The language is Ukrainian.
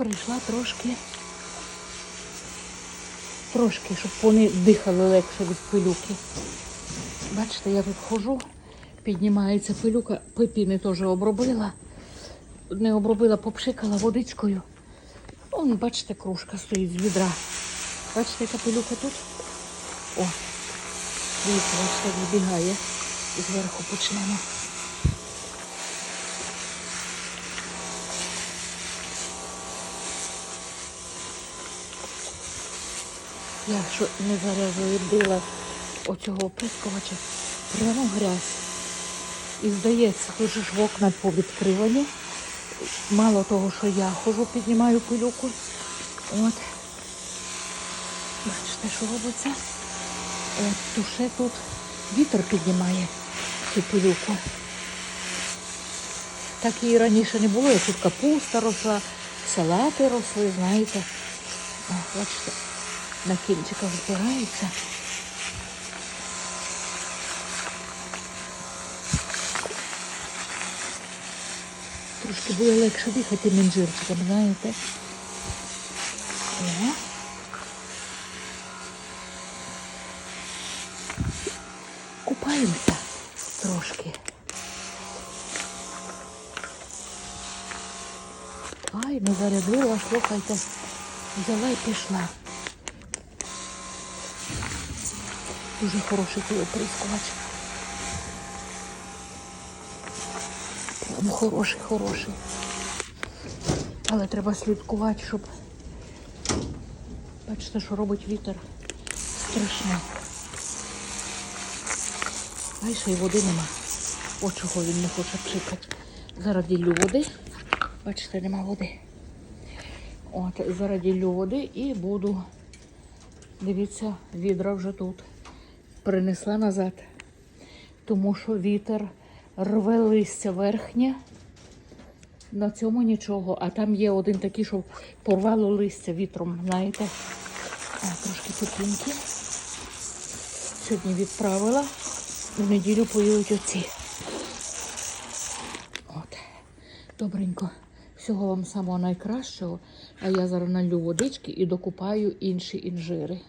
прийшла трошки, трошки, щоб вони дихали легше від пилюки. Бачите, я тут хожу, піднімається пилюка, пепіни теж обробила. Не обробила, попшикала водичкою. Он, бачите, кружка стоїть з відра. Бачите, яка пилюка тут? О, дивіться, бачите, вибігає. Зверху почнемо. Я що не зарядила оцього оприскувача, прямо грязь. І здається, тут же ж вокна повідкривані. Мало того, що я хожу, піднімаю пилюку. От. Бачите, що робиться? От, то тут вітер піднімає цю пилюку. Так її раніше не було, як тут капуста росла, салати росли, знаєте. О, бачите, на кінчиках збирається. Трошки буде легше дихати менжирчиком, знаєте. Купаємося трошки. Ай, не зарядила, слухайте. Взяла і пішла. Дуже хороший оприскувач. Прям хороший, хороший. Але треба слідкувати, щоб. Бачите, що робить вітер. Страшно. Ай, ще й води нема. От чого він не хоче пшикати. Зараз ділю води. Бачите, нема води. От, зараз ділю і буду. Дивіться, відра вже тут. Принесла назад. Тому що вітер рве листя верхнє. На цьому нічого. А там є один такий, що порвало листя вітром, знаєте. А, трошки пекінки. Сьогодні відправила. В неділю поїдуть оці. От. Добренько. Всього вам самого найкращого. А я зараз налю водички і докупаю інші інжири.